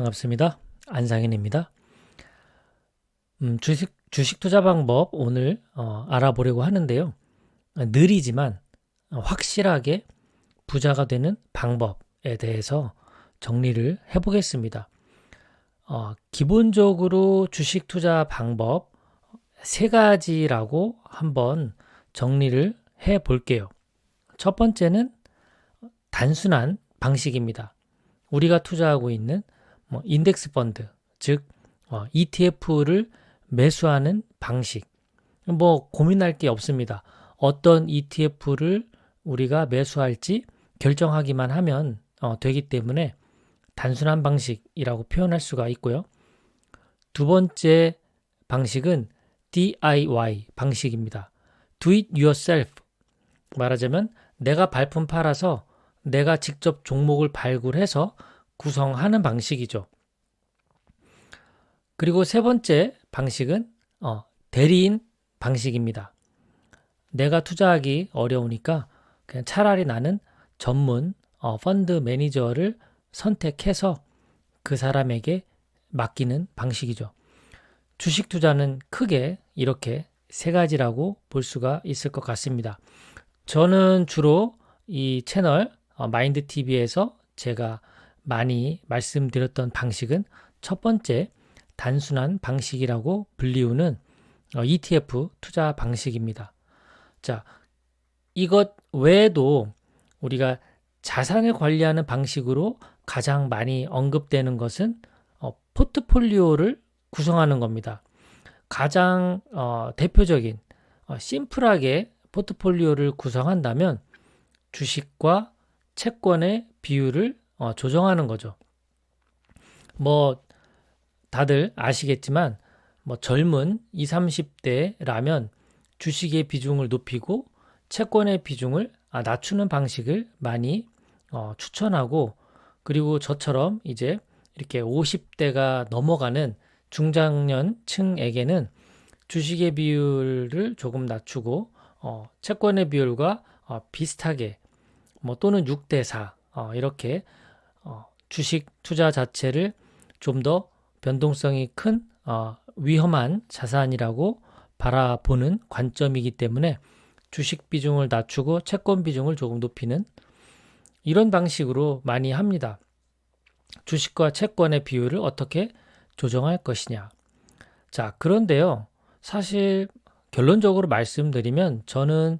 반갑습니다. 안상현입니다. 음, 주식, 주식 투자 방법 오늘 어, 알아보려고 하는데요. 느리지만 확실하게 부자가 되는 방법에 대해서 정리를 해보겠습니다. 어, 기본적으로 주식 투자 방법 세 가지라고 한번 정리를 해 볼게요. 첫 번째는 단순한 방식입니다. 우리가 투자하고 있는 뭐 인덱스 펀드, 즉 어, ETF를 매수하는 방식. 뭐 고민할 게 없습니다. 어떤 ETF를 우리가 매수할지 결정하기만 하면 어, 되기 때문에 단순한 방식이라고 표현할 수가 있고요. 두 번째 방식은 DIY 방식입니다. Do it yourself. 말하자면 내가 발품 팔아서 내가 직접 종목을 발굴해서 구성하는 방식이죠. 그리고 세 번째 방식은 어, 대리인 방식입니다. 내가 투자하기 어려우니까 그냥 차라리 나는 전문 어, 펀드 매니저를 선택해서 그 사람에게 맡기는 방식이죠. 주식 투자는 크게 이렇게 세 가지라고 볼 수가 있을 것 같습니다. 저는 주로 이 채널 어, 마인드 TV에서 제가 많이 말씀드렸던 방식은 첫 번째 단순한 방식이라고 불리우는 어, ETF 투자 방식입니다. 자, 이것 외에도 우리가 자산을 관리하는 방식으로 가장 많이 언급되는 것은 어, 포트폴리오를 구성하는 겁니다. 가장 어, 대표적인 어, 심플하게 포트폴리오를 구성한다면 주식과 채권의 비율을 어, 조정하는 거죠. 뭐 다들 아시겠지만 뭐 젊은 20, 30대라면 주식의 비중을 높이고 채권의 비중을 아, 낮추는 방식을 많이 어, 추천하고 그리고 저처럼 이제 이렇게 50대가 넘어가는 중장년층에게는 주식의 비율을 조금 낮추고 어, 채권의 비율과 어, 비슷하게 뭐 또는 6대 4 어, 이렇게 어, 주식 투자 자체를 좀 더 변동성이 큰 어, 위험한 자산이라고 바라보는 관점이기 때문에 주식 비중을 낮추고 채권 비중을 조금 높이는 이런 방식으로 많이 합니다. 주식과 채권의 비율을 어떻게 조정할 것이냐. 자, 그런데요. 사실 결론적으로 말씀드리면 저는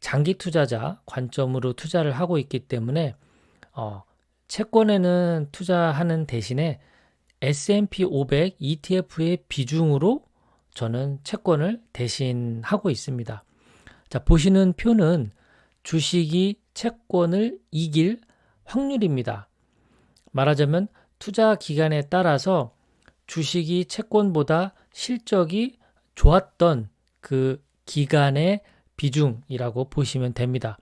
장기 투자자 관점으로 투자를 하고 있기 때문에 어, 채권에는 투자하는 대신에 S&P 500 ETF의 비중으로 저는 채권을 대신하고 있습니다. 자, 보시는 표는 주식이 채권을 이길 확률입니다. 말하자면 투자 기간에 따라서 주식이 채권보다 실적이 좋았던 그 기간의 비중이라고 보시면 됩니다.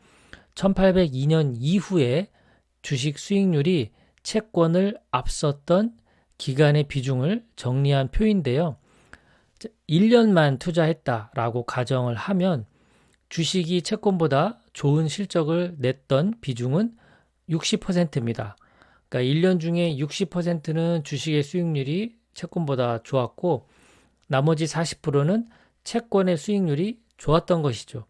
1802년 이후에 주식 수익률이 채권을 앞섰던 기간의 비중을 정리한 표인데요. 1년만 투자했다라고 가정을 하면 주식이 채권보다 좋은 실적을 냈던 비중은 60%입니다. 그러니까 1년 중에 60%는 주식의 수익률이 채권보다 좋았고 나머지 40%는 채권의 수익률이 좋았던 것이죠.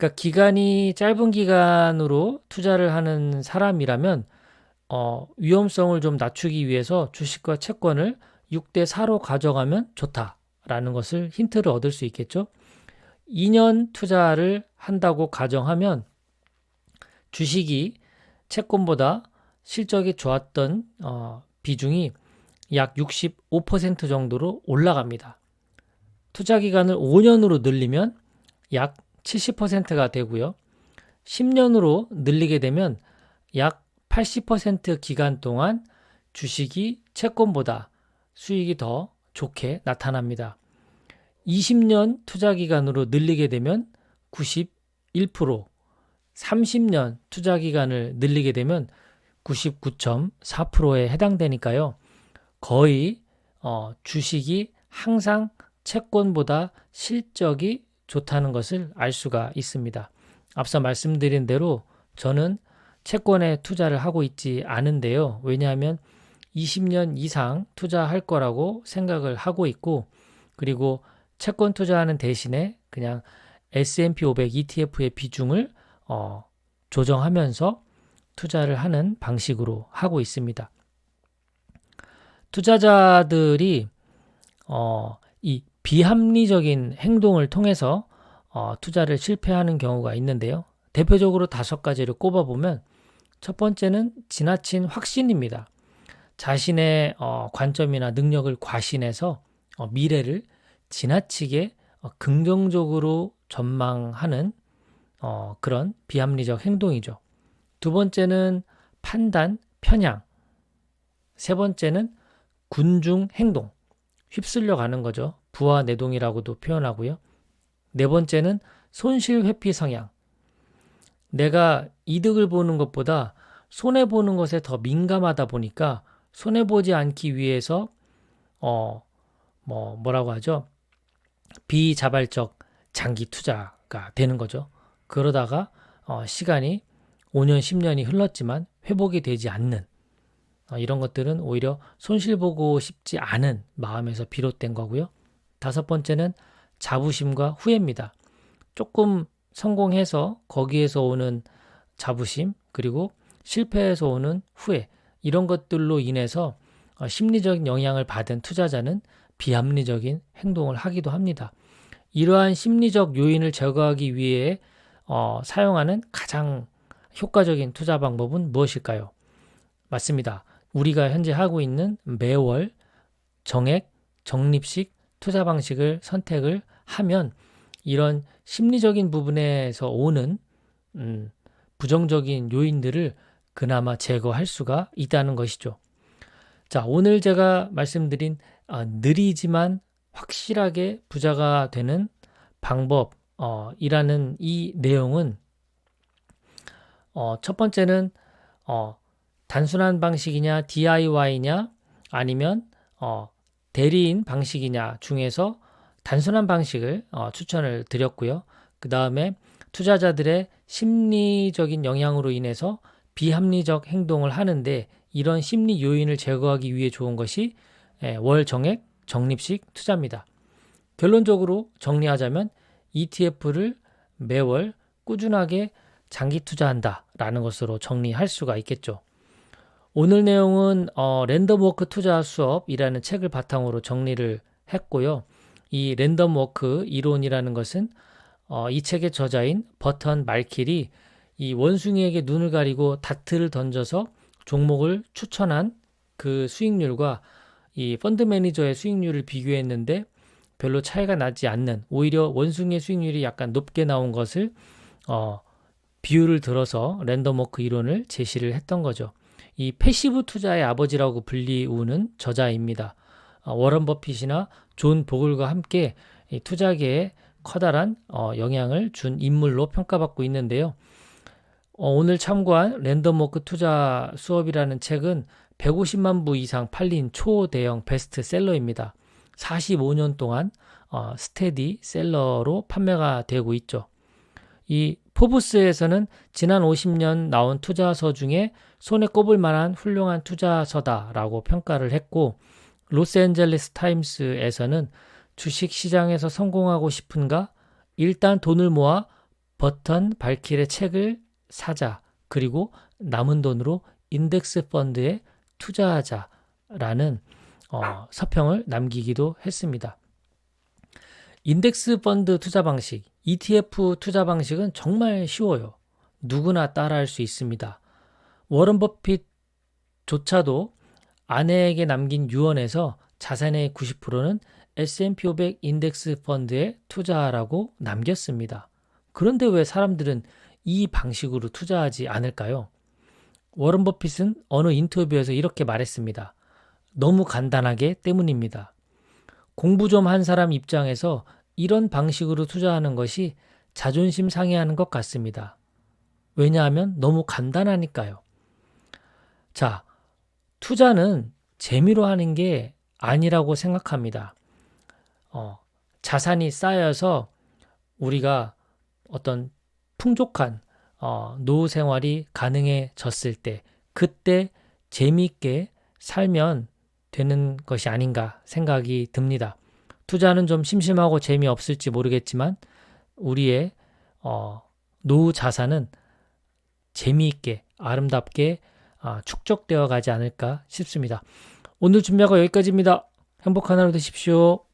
그러니까 기간이 짧은 기간으로 투자를 하는 사람이라면 어, 위험성을 좀 낮추기 위해서 주식과 채권을 6대 4로 가져가면 좋다라는 것을 힌트를 얻을 수 있겠죠. 2년 투자를 한다고 가정하면 주식이 채권보다 실적이 좋았던 어, 비중이 약 65% 정도로 올라갑니다. 투자 기간을 5년으로 늘리면 약 70%가 되고요. 10년으로 늘리게 되면 약 80% 기간 동안 주식이 채권보다 수익이 더 좋게 나타납니다. 20년 투자 기간으로 늘리게 되면 91%, 30년 투자 기간을 늘리게 되면 99.4%에 해당되니까요. 거의 어, 주식이 항상 채권보다 실적이 좋다는 것을 알 수가 있습니다. 앞서 말씀드린 대로 저는 채권에 투자를 하고 있지 않은데요. 왜냐하면 20년 이상 투자할 거라고 생각을 하고 있고 그리고 채권 투자하는 대신에 그냥 S&P 500 ETF의 비중을 어, 조정하면서 투자를 하는 방식으로 하고 있습니다. 투자자들이 어, 이 비합리적인 행동을 통해서 어, 투자를 실패하는 경우가 있는데요. 대표적으로 다섯 가지를 꼽아보면 첫 번째는 지나친 확신입니다. 자신의 어, 관점이나 능력을 과신해서 어, 미래를 지나치게 어, 긍정적으로 전망하는 어, 그런 비합리적 행동이죠. 두 번째는 판단, 편향. 세 번째는 군중 행동. 휩쓸려 가는 거죠. 부하 내동이라고도 표현하고요. 네 번째는 손실 회피 성향. 내가 이득을 보는 것보다 손해 보는 것에 더 민감하다 보니까 손해 보지 않기 위해서 어 뭐 뭐라고 하죠? 비자발적 장기 투자가 되는 거죠. 그러다가 어 시간이 5년, 10년이 흘렀지만 회복이 되지 않는 어 이런 것들은 오히려 손실 보고 싶지 않은 마음에서 비롯된 거고요. 다섯 번째는 자부심과 후회입니다. 조금 성공해서 거기에서 오는 자부심 그리고 실패해서 오는 후회 이런 것들로 인해서 어, 심리적인 영향을 받은 투자자는 비합리적인 행동을 하기도 합니다. 이러한 심리적 요인을 제거하기 위해 어, 사용하는 가장 효과적인 투자 방법은 무엇일까요? 맞습니다. 우리가 현재 하고 있는 매월 정액, 적립식 투자 방식을 선택을 하면 이런 심리적인 부분에서 오는 음, 부정적인 요인들을 그나마 제거할 수가 있다는 것이죠. 자, 오늘 제가 말씀드린 어, 느리지만 확실하게 부자가 되는 방법이라는 어, 이 내용은 어, 첫 번째는 어, 단순한 방식이냐 DIY냐 아니면 어, 대리인 방식이냐 중에서 단순한 방식을 어, 추천을 드렸고요. 그 다음에 투자자들의 심리적인 영향으로 인해서 비합리적 행동을 하는데 이런 심리 요인을 제거하기 위해 좋은 것이 예, 월 정액 적립식 투자입니다. 결론적으로 정리하자면 ETF를 매월 꾸준하게 장기 투자한다라는 것으로 정리할 수가 있겠죠. 오늘 내용은 어, 랜덤워크 투자 수업이라는 책을 바탕으로 정리를 했고요. 이 랜덤워크 이론이라는 것은 어, 이 책의 저자인 버턴 말킬이 이 원숭이에게 눈을 가리고 다트를 던져서 종목을 추천한 그 수익률과 이 펀드 매니저의 수익률을 비교했는데 별로 차이가 나지 않는 오히려 원숭이의 수익률이 약간 높게 나온 것을 어, 비율을 들어서 랜덤워크 이론을 제시를 했던 거죠. 이 패시브 투자의 아버지라고 불리우는 저자입니다. 어, 워런 버핏이나 존 보글과 함께 이 투자계에 커다란 어, 영향을 준 인물로 평가받고 있는데요. 어, 오늘 참고한 랜덤워크 투자 수업이라는 책은 150만 부 이상 팔린 초대형 베스트셀러입니다. 45년 동안 어, 스테디 셀러로 판매가 되고 있죠. 이 포브스에서는 지난 50년 나온 투자서 중에 손에 꼽을 만한 훌륭한 투자서다라고 평가를 했고 로스앤젤레스 타임스에서는 주식 시장에서 성공하고 싶은가? 일단 돈을 모아 버턴 발킬의 책을 사자. 그리고 남은 돈으로 인덱스 펀드에 투자하자라는 어, 서평을 남기기도 했습니다. 인덱스 펀드 투자 방식, ETF 투자 방식은 정말 쉬워요. 누구나 따라할 수 있습니다. 워런 버핏조차도 아내에게 남긴 유언에서 자산의 90%는 S&P 500 인덱스 펀드에 투자하라고 남겼습니다. 그런데 왜 사람들은 이 방식으로 투자하지 않을까요? 워런 버핏은 어느 인터뷰에서 이렇게 말했습니다. 너무 간단하게 때문입니다. 공부 좀 한 사람 입장에서 이런 방식으로 투자하는 것이 자존심 상해하는 것 같습니다. 왜냐하면 너무 간단하니까요. 자, 투자는 재미로 하는 게 아니라고 생각합니다. 어, 자산이 쌓여서 우리가 어떤 풍족한 어, 노후 생활이 가능해졌을 때 그때 재미있게 살면 되는 것이 아닌가 생각이 듭니다. 투자는 좀 심심하고 재미없을지 모르겠지만 우리의 어, 노후 자산은 재미있게 아름답게 아, 축적되어 가지 않을까 싶습니다. 오늘 준비하고 여기까지입니다. 행복한 하루 되십시오.